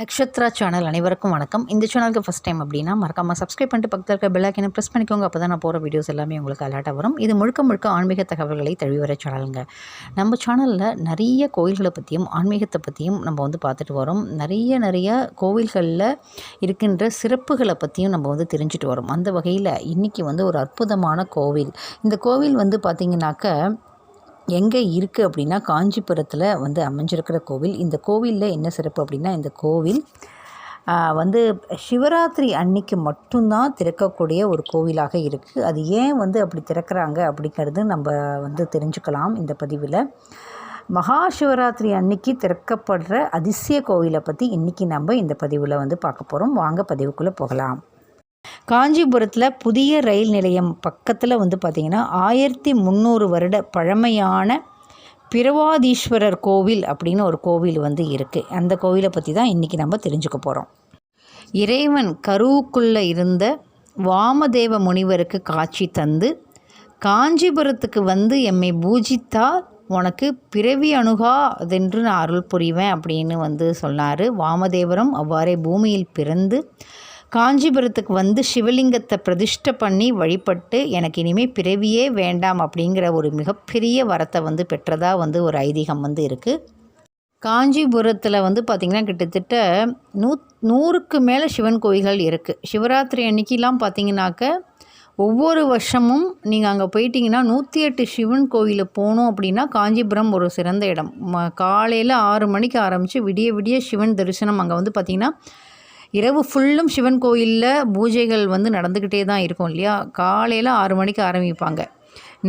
Nakshatra channel அனைவருக்கும் வணக்கம். இந்த சேனலுக்கு ஃபஸ்ட் டைம் அப்படின்னா மறக்காமல் சப்ஸ்கிரைப் பண்ணிட்டு பக்கத்தில் இருக்க பெல்லாக்கினை ப்ரெஸ் பண்ணிக்கோங்க. அப்போ தான் நான் போகிற வீடியோஸ் எல்லாமே உங்களுக்கு அலர்ட்டாக வரும். இது முழுக்க முழுக்க ஆன்மீக தகவல்களை தழுவி வர சேனலுங்க நம்ம சேனலில் நிறைய கோயில்களை பற்றியும் ஆன்மீகத்தை பற்றியும் நம்ம வந்து பார்த்துட்டு வரோம். நிறைய நிறைய கோவில்களில் இருக்கின்ற சிறப்புகளை பற்றியும் நம்ம வந்து தெரிஞ்சுட்டு வரோம். அந்த வகையில் இன்றைக்கி வந்து ஒரு அற்புதமான கோவில். இந்த கோவில் வந்து பார்த்திங்கனாக்க எங்கே இருக்குது அப்படின்னா காஞ்சிபுரத்தில் வந்து அமைஞ்சிருக்கிற கோவில். இந்த கோவிலில் என்ன சிறப்பு அப்படின்னா இந்த கோவில் வந்து சிவராத்திரி அன்னைக்கு மட்டும்தான் திறக்கக்கூடிய ஒரு கோவிலாக இருக்குது அது ஏன் வந்து அப்படி திறக்கிறாங்க அப்படிங்கிறது நம்ம வந்து தெரிஞ்சுக்கலாம் இந்த பதிவில். மகா சிவராத்திரி அன்னைக்கு திறக்கப்படுற அதிசய கோவிலை பற்றி இன்றைக்கி நம்ம இந்த பதிவில் வந்து பார்க்க போகிறோம் வாங்க பதிவுக்குள்ளே போகலாம். காஞ்சிபுரத்தில் புதிய ரயில் நிலையம் பக்கத்தில் வந்து பார்த்திங்கன்னா ஆயிரத்தி முந்நூறு வருட பழமையான பிரவாதீஸ்வரர் கோவில் அப்படின்னு ஒரு கோவில் வந்து இருக்குது அந்த கோவிலை பற்றி தான் இன்றைக்கி நம்ம தெரிஞ்சுக்க போகிறோம் இறைவன் கருவுக்குள்ளே இருந்த வாமதேவ முனிவருக்கு காட்சி தந்து காஞ்சிபுரத்துக்கு வந்து எம்மை பூஜித்தால் உனக்கு பிறவி அணுகா அதென்று நான் அருள் புரிவேன் அப்படின்னு வந்து சொன்னார். வாமதேவரும் அவ்வாறே பூமியில் பிறந்து காஞ்சிபுரத்துக்கு வந்து சிவலிங்கத்தை பிரதிஷ்டை பண்ணி வழிபட்டு எனக்கு இனிமேல் பிறவியே வேண்டாம் அப்படிங்கிற ஒரு மிகப்பெரிய வரத்தை வந்து பெற்றதாக வந்து ஒரு ஐதீகம் வந்து இருக்குது காஞ்சிபுரத்தில் வந்து பார்த்திங்கன்னா கிட்டத்தட்ட நூ நூறுக்கு மேலே சிவன் கோயில்கள் இருக்குது சிவராத்திரி அன்னைக்கெலாம் பார்த்திங்கனாக்க ஒவ்வொரு வருஷமும் நீங்கள் அங்கே போயிட்டீங்கன்னா நூற்றி எட்டு சிவன் கோயிலுக்கு போகணும் அப்படின்னா காஞ்சிபுரம் ஒரு சிறந்த இடம். காலையில் ஆறு மணிக்கு ஆரம்பித்து விடிய விடிய சிவன் தரிசனம் அங்கே வந்து பார்த்திங்கன்னா இரவு ஃபுல்லும் சிவன் கோயிலில் பூஜைகள் வந்து நடந்துக்கிட்டே தான் இருக்கும் இல்லையா? காலையில் ஆறு மணிக்கு ஆரம்பிப்பாங்க.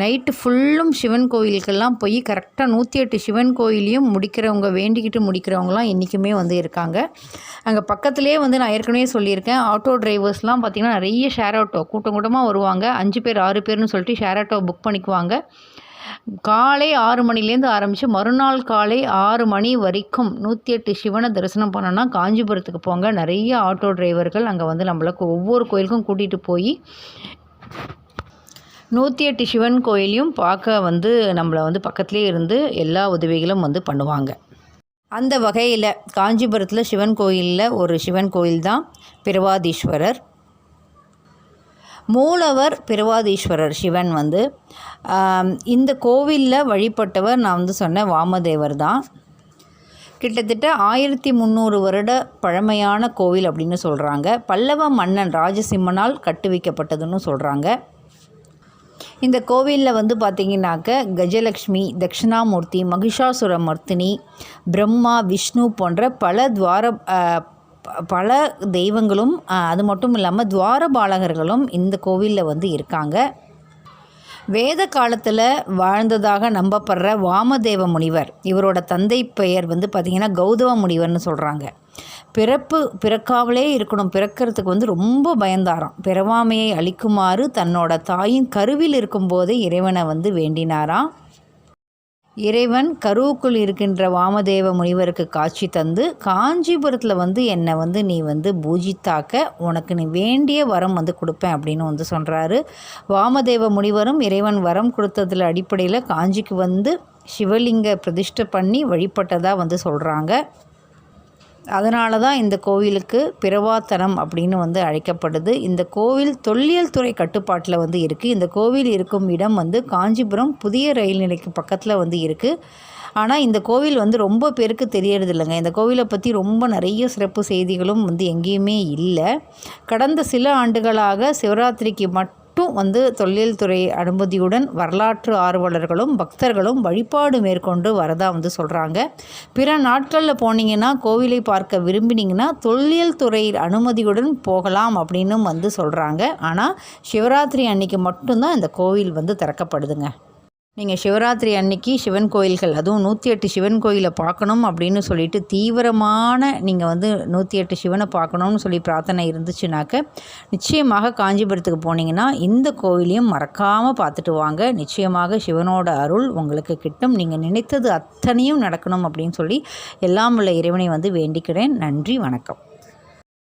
நைட்டு ஃபுல்லும் சிவன் கோயிலுக்கெல்லாம் போய் கரெக்டாக நூற்றி எட்டு சிவன் கோயிலையும் முடிக்கிறவங்க வேண்டிக்கிட்டு முடிக்கிறவங்களாம் இன்றைக்குமே வந்து இருக்காங்க. அங்கே பக்கத்துலேயே வந்து நான் ஏற்கனவே சொல்லியிருக்கேன் ஆட்டோ டிரைவர்ஸ்லாம் பார்த்திங்கன்னா நிறைய ஷேர் ஆட்டோ கூட்டம் கூட்டமாக வருவாங்க. அஞ்சு பேர் ஆறு பேர்னு சொல்லிட்டு ஷேர் ஆட்டோ புக் பண்ணிக்குவாங்க. காலை ஆறு மணிலேருந்து ஆரம்பித்து மறுநாள் காலை ஆறு மணி வரைக்கும் நூற்றி எட்டு சிவனை தரிசனம் பண்ணோன்னா காஞ்சிபுரத்துக்கு போங்க. நிறைய ஆட்டோ டிரைவர்கள் அங்கே வந்து நம்மளுக்கு ஒவ்வொரு கோயிலுக்கும் கூட்டிகிட்டு போய் நூற்றி எட்டு சிவன் கோயிலையும் பார்க்க வந்து நம்மளை வந்து பக்கத்துலேயே இருந்து எல்லா உதவிகளும் வந்து பண்ணுவாங்க. அந்த வகையில் காஞ்சிபுரத்தில் சிவன் கோயிலில் ஒரு சிவன் கோயில் தான் பிரவாதீஸ்வரர். மூலவர் பிரவாதீஸ்வரர் சிவன் வந்து இந்த கோவிலில் வழிபட்டவர் நான் வந்து சொன்னேன் வாமதேவர் தான். கிட்டத்தட்ட ஆயிரத்தி முந்நூறு வருட பழமையான கோவில் அப்படின்னு சொல்கிறாங்க பல்லவ மன்னன் ராஜசிம்மனால் கட்டுவிக்கப்பட்டதுன்னு சொல்கிறாங்க இந்த கோவிலில் வந்து பார்த்திங்கனாக்க கஜலக்ஷ்மி தட்சிணாமூர்த்தி மகிஷாசுரமர்த்தினி பிரம்மா விஷ்ணு போன்ற பல துவார பல தெய்வங்களும் அது மட்டும் இல்லாமல் துவாரபாலகர்களும் இந்த கோவிலில் வந்து இருக்காங்க. வேத காலத்தில் வாழ்ந்ததாக நம்பப்படுற வாமதேவ முனிவர். இவரோட தந்தை பெயர் வந்து பார்த்திங்கன்னா கௌதம முனிவர்னு சொல்கிறாங்க பிறப்பு பிறக்காமலே இருக்கணும் பிறக்கிறதுக்கு வந்து ரொம்ப பயந்தாராம். பிறவாமையை அளிக்குமாறு தன்னோட தாயின் கருவில் இருக்கும்போதே இறைவனை வந்து வேண்டினாராம். இறைவன் கருவுக்குள் இருக்கின்ற வாமதேவ முனிவருக்கு காட்சி தந்து காஞ்சிபுரத்தில் வந்து என்னை வந்து நீ வந்து பூஜித்தாக்க உனக்கு நீ வேண்டிய வரம் வந்து கொடுப்பேன் அப்படின்னு வந்து சொல்கிறாரு வாமதேவ முனிவரும் இறைவன் வரம் கொடுத்ததில் அடிப்படையில் காஞ்சிக்கு வந்து சிவலிங்க பிரதிஷ்டை பண்ணி வழிபட்டதாக வந்து சொல்கிறாங்க அதனால தான் இந்த கோவிலுக்கு பிறவாத்தனம் அப்படின்னு வந்து அழைக்கப்படுது. இந்த கோவில் தொல்லியல் துறை கட்டுப்பாட்டில் வந்து இருக்குது இந்த கோவில் இருக்கும் இடம் வந்து காஞ்சிபுரம் புதிய ரயில் நிலைக்கு பக்கத்தில் வந்து இருக்குது ஆனால் இந்த கோவில் வந்து ரொம்ப பேருக்கு தெரியறது இல்லைங்க இந்த கோவிலை பற்றி ரொம்ப நிறைய சிறப்பு செய்திகளும் வந்து எங்கேயுமே இல்லை. கடந்த சில ஆண்டுகளாக சிவராத்திரிக்கு மட்டும் மட்டும் வந்து தொழில்துறை அனுமதியுடன் வரலாற்று ஆர்வலர்களும் பக்தர்களும் வழிபாடு மேற்கொண்டு வரதா வந்து சொல்கிறாங்க பிற நாட்களில் போனீங்கன்னா கோவிலை பார்க்க விரும்பினீங்கன்னா தொல்லியல் அனுமதியுடன் போகலாம் அப்படின்னு வந்து சொல்கிறாங்க ஆனால் சிவராத்திரி அன்னைக்கு மட்டும்தான் இந்த கோவில் வந்து திறக்கப்படுதுங்க. நீங்கள் சிவராத்திரி அன்னைக்கு சிவன் கோயில்கள் அதுவும் நூற்றி எட்டு சிவன் கோயிலை பார்க்கணும் அப்படின்னு சொல்லிட்டு தீவிரமான நீங்கள் வந்து நூற்றி எட்டு சிவனை பார்க்கணும்னு சொல்லி பிரார்த்தனை இருந்துச்சுனாக்க நிச்சயமாக காஞ்சிபுரத்துக்கு போனீங்கன்னா இந்த கோயிலையும் மறக்காமல் பார்த்துட்டு வாங்க. நிச்சயமாக சிவனோட அருள் உங்களுக்கு கிட்டும். நீங்கள் நினைத்தது அத்தனையும் நடக்கணும் அப்படின்னு சொல்லி எல்லாம் உள்ள இறைவனை வந்து வேண்டிக்கிறேன். நன்றி வணக்கம்.